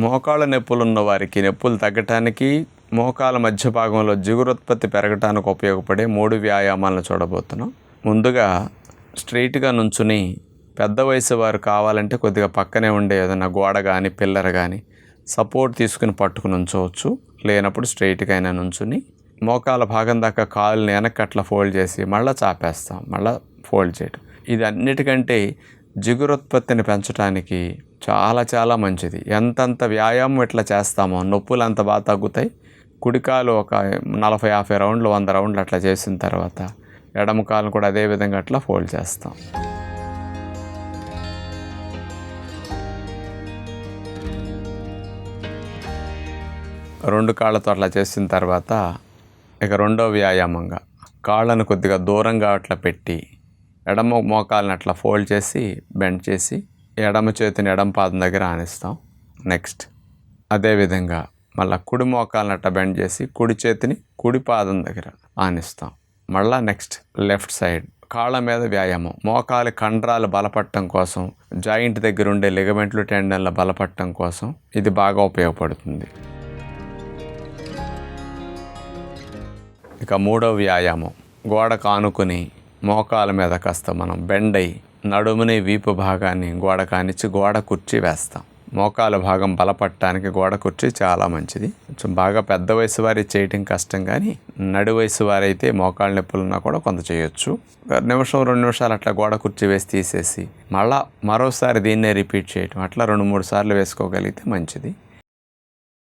మోకాళ్ళ నొప్పులు ఉన్న వారికి నొప్పులు తగ్గటానికి మోకాల మధ్య భాగంలో జిగురుత్పత్తి పెరగటానికి ఉపయోగపడే మూడు వ్యాయామాలను చూడబోతున్నాం. ముందుగా స్ట్రైట్గా నుంచుని పెద్ద వయసు వారు కావాలంటే కొద్దిగా పక్కనే ఉండే ఏదైనా గోడ కానీ పిల్లర్ కానీ సపోర్ట్ తీసుకుని పట్టుకుని ఉంచవచ్చు లేనప్పుడు స్ట్రైట్గా అయినా నుంచుని మోకాల భాగం దాకా కాళ్ళని వెనక్కి అట్లా ఫోల్డ్ చేసి మళ్ళీ చాపేస్తాం. మళ్ళీ ఫోల్డ్ చేయడం ఇది అన్నిటికంటే జిగురుత్పత్తిని పెంచడానికి చాలా చాలా మంచిది. ఎంతంత వ్యాయామం ఇట్లా చేస్తామో నొప్పులు అంత బాగా తగ్గుతాయి. కుడికాలు ఒక నలభై యాభై రౌండ్లు వంద రౌండ్లు అట్లా చేసిన తర్వాత ఎడమ కాలు కూడా అదే విధంగా అట్లా ఫోల్డ్ చేస్తాం. రెండు కాళ్ళతో అట్లా చేసిన తర్వాత ఇక రెండో వ్యాయామంగా కాళ్ళను కొద్దిగా దూరంగా అట్లా పెట్టి ఎడమ మోకాలను అట్లా ఫోల్డ్ చేసి బెండ్ చేసి ఎడమ చేతిని ఎడమ పాదం దగ్గర ఆనిస్తాం. నెక్స్ట్ అదేవిధంగా మళ్ళీ కుడి మోకాలను అట్ట బెండ్ చేసి కుడి చేతిని కుడి పాదం దగ్గర ఆనిస్తాం. మళ్ళా నెక్స్ట్ లెఫ్ట్ సైడ్ కాళ్ళ మీద వ్యాయామం. మోకాలి కండరాలు బలపడటం కోసం జాయింట్ దగ్గర ఉండే లిగమెంట్లు టెండన్ల బలపడటం కోసం ఇది బాగా ఉపయోగపడుతుంది. ఇక మూడో వ్యాయామం. గోడ కానుకొని మోకాల మీద కాస్త మనం బెండ్ అయ్యి నడుముని వీపు భాగాన్ని గోడ కానిచ్చి గోడ కుర్చీ వేస్తాం. మోకాల భాగం బలపడటానికి గోడ కుర్చీ చాలా మంచిది. కొంచెం బాగా పెద్ద వయసు వారి చేయటం కష్టం కానీ నడు వయసు వారైతే మోకాళ్ళ నొప్పులు ఉన్నా కూడా కొంత చేయొచ్చు. నిమిషం రెండు నిమిషాలు అట్లా గోడ కుర్చీ వేసి తీసేసి మళ్ళా మరోసారి దీన్నే రిపీట్ చేయటం అట్లా రెండు మూడు సార్లు వేసుకోగలిగితే మంచిది.